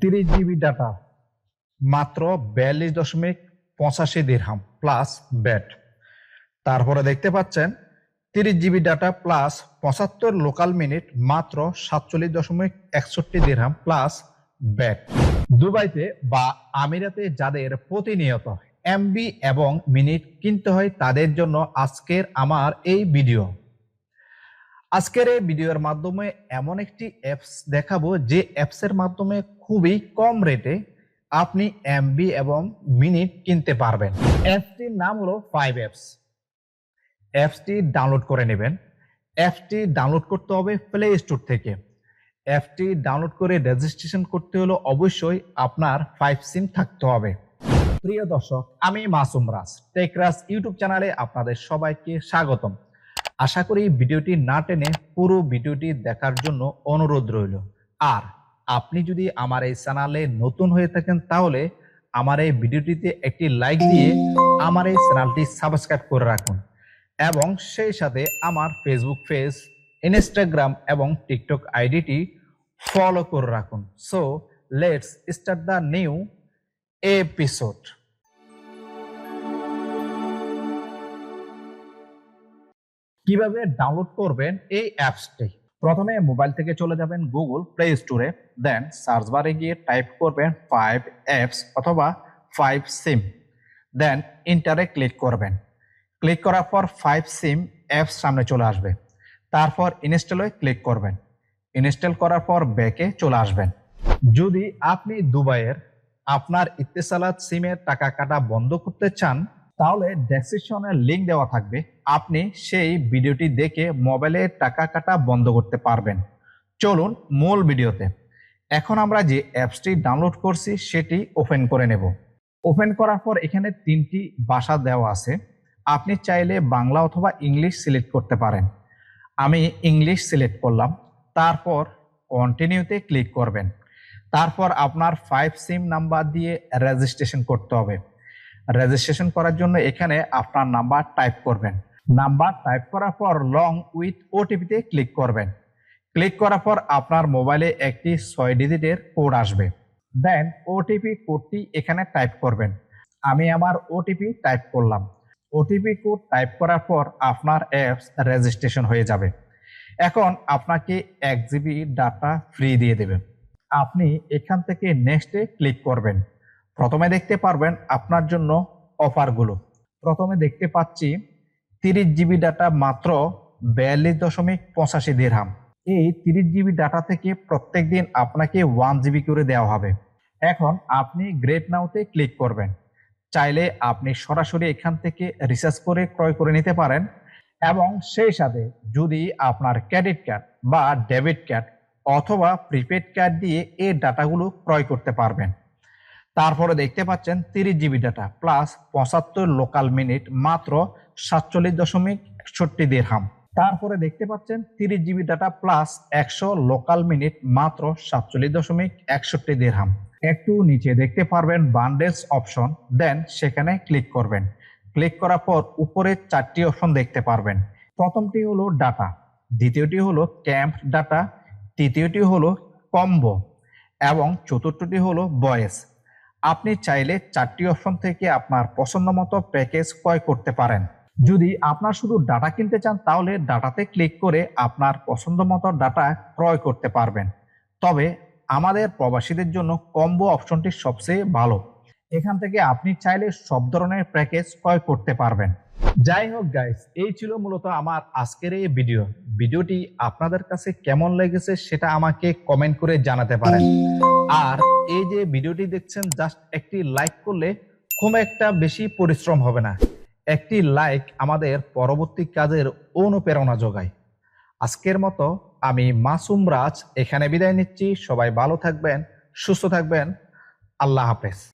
তিরিশ GB data মাত্র বিয়াল্লিশ দশমিক পঁচাশি দিরহাম প্লাস ব্যাট তারপরে দেখতে পাচ্ছেন, তিরিশ জিবি ডাটা প্লাস পঁচাত্তর লোকাল মিনিট মাত্র সাতচল্লিশ দশমিক একষট্টি দিরহাম প্লাস ব্যাট দুবাইতে বা আমিরাতে যাদের প্রতিনিয়ত এমবি এবং মিনিট কিনতে হয়, তাদের জন্য আজকের আমার এই ভিডিও আজকের এই ভিডিওর মাধ্যমে এমন একটি অ্যাপস দেখাবো যে অ্যাপসের মাধ্যমে খুবই কম রেটে আপনি এমবি এবং মিনিট কিনতে পারবেন। অ্যাপসটির নাম হলো ফাইভ অ্যাপস অ্যাপসটি ডাউনলোড করে নেবেন। অ্যাপসটি ডাউনলোড করতে হবে প্লে স্টোর থেকে। অ্যাপটি ডাউনলোড করে রেজিস্ট্রেশন করতে হলে অবশ্যই আপনার ফাইভ সিম থাকতে হবে। প্রিয় দর্শক, আমি মাসুম রাজ টেকরাস ইউটিউব চ্যানেলে আপনাদের সবাইকে স্বাগতম। আশা করি ভিডিওটি না টেনে পুরো ভিডিওটি দেখার জন্য অনুরোধ রইল। আর আপনি যদি আমার এই চ্যানেলে নতুন হয়ে থাকেন তাহলে আমার এই ভিডিওটিতে একটি লাইক দিয়ে আমার এই চ্যানেলটি সাবস্ক্রাইব করে রাখুন। এবং সেই সাথে আমার ফেসবুক পেজ ইনস্টাগ্রাম এবং টিকটক আইডিটি ফলো করে রাখুন। So let's start the new episode কীভাবে ডাউনলোড করবেন এই অ্যাপসটি প্রথমে মোবাইল থেকে চলে যাবেন গুগল প্লে স্টোরে দেন সার্চ বারে গিয়ে টাইপ করবেন ফাইভ অ্যাপস অথবা ফাইভ সিম দেন ইন্টারে ক্লিক করবেন। ক্লিক করার পর ফাইভ সিম অ্যাপস সামনে চলে আসবে। তারপর ইনস্টলে ক্লিক করবেন। ইনস্টল করার পর ব্যাকে চলে আসবেন। যদি আপনি দুবাইয়ের আপনার ইত্তেসালাত সিমের টাকা কাটা বন্ধ করতে চান তাহলে ডেসক্রিপশনের লিংক দেওয়া থাকবে। আপনি সেই ভিডিওটি দেখে মোবাইলে টাকা কাটা বন্ধ করতে পারবেন। চলুন মূল ভিডিওতে। এখন আমরা যে অ্যাপসটি ডাউনলোড করছি, সেটি ওপেন করে নেব। ওপেন করার পর এখানে তিনটি ভাষা দেওয়া আছে। আপনি চাইলে বাংলা অথবা ইংলিশ সিলেক্ট করতে পারেন। আমি ইংলিশ সিলেক্ট করলাম। তারপর কন্টিনিউতে ক্লিক করবেন। তারপর আপনার ফাইভ সিম নাম্বার দিয়ে রেজিস্ট্রেশন করতে হবে। রেজিস্ট্রেশন করার জন্য এখানে আপনার নাম্বার টাইপ করবেন। নাম্বার টাইপ করার পর লং উইথ ওটিপিতে ক্লিক করবেন। ক্লিক করার পর আপনার মোবাইলে একটি ছয় ডিজিটের কোড আসবে। দেন ওটিপি কোডটি এখানে টাইপ করবেন। আমি আমার ওটিপি টাইপ করলাম। ওটিপি কোড টাইপ করার পর আপনার অ্যাপস রেজিস্ট্রেশন হয়ে যাবে। এখন আপনাকে এক জিবি ডাটা ফ্রি দিয়ে দেবে। আপনি এখান থেকে নেক্সটে ক্লিক করবেন। প্রথমে দেখতে পারবেন আপনার জন্য অফারগুলো। প্রথমে দেখতে পাচ্ছি তিরিশ জিবি ডাটা মাত্র বিয়াল্লিশ দশমিক পঁচাশি দিরহাম। এই তিরিশ জিবি ডাটা থেকে প্রত্যেক দিন আপনাকে ওয়ান জিবি করে দেওয়া হবে। এখন আপনি গ্রেট নাওতে ক্লিক করবেন। চাইলে আপনি সরাসরি এখান থেকে রিসার্চ করে ক্রয় করে নিতে পারেন এবং সেই সাথে যদি আপনার ক্রেডিট কার্ড বা ডেবিট কার্ড অথবা প্রিপেড কার্ড দিয়ে এই ডাটাগুলো ক্রয় করতে পারবেন। তারপরে দেখতে পাচ্ছেন তিরিশ জিবি ডাটা প্লাস পঁচাত্তর লোকাল মিনিট মাত্র সাতচল্লিশ দশমিক একষট্টি দেড়হাম তারপরে দেখতে পাচ্ছেন তিরিশ জিবি ডাটা প্লাস একশো লোকাল মিনিট মাত্র সাতচল্লিশ দশমিক একষট্টি দেড়হাম একটু নিচে দেখতে পারবেন বান্ডেলস অপশন দেন সেখানে ক্লিক করবেন। ক্লিক করার পর উপরে চারটি অপশন দেখতে পারবেন। প্রথমটি হলো ডাটা দ্বিতীয়টি হলো ক্যাম্প ডাটা তৃতীয়টি হলো কম্বো এবং চতুর্থটি হলো বয়েস আপনি চাইলে চারটি অপশন থেকে আপনার পছন্দ মতো প্যাকেজ ক্রয় করতে পারেন। যদি আপনার শুধু ডাটা কিনতে চান, তাহলে ডাটাতে ক্লিক করে আপনার পছন্দ মতো ডাটা ক্রয় করতে পারবেন। তবে আমাদের প্রবাসীদের জন্য কম্বো অপশনটি সবচেয়ে ভালো। এখান থেকে আপনি চাইলে সব ধরনের প্যাকেজ ক্রয় করতে পারবেন। যাই হোক গাইস এই ছিল মূলত আমার আজকের এই ভিডিও ভিডিওটি আপনাদের কাছে কেমন লেগেছে সেটা আমাকে কমেন্ট করে জানাতে পারেন। আর এই যে ভিডিওটি দেখছেন জাস্ট একটি লাইক করলে খুব একটা বেশি পরিশ্রম হবে না। একটি লাইক আমাদের পরবর্তী কাজের অনুপ্রেরণা যোগায়। আজকের মতো আমি মাসুম রাজ এখানে বিদায় নিচ্ছি। সবাই ভালো থাকবেন, সুস্থ থাকবেন। আল্লাহ হাফেজ।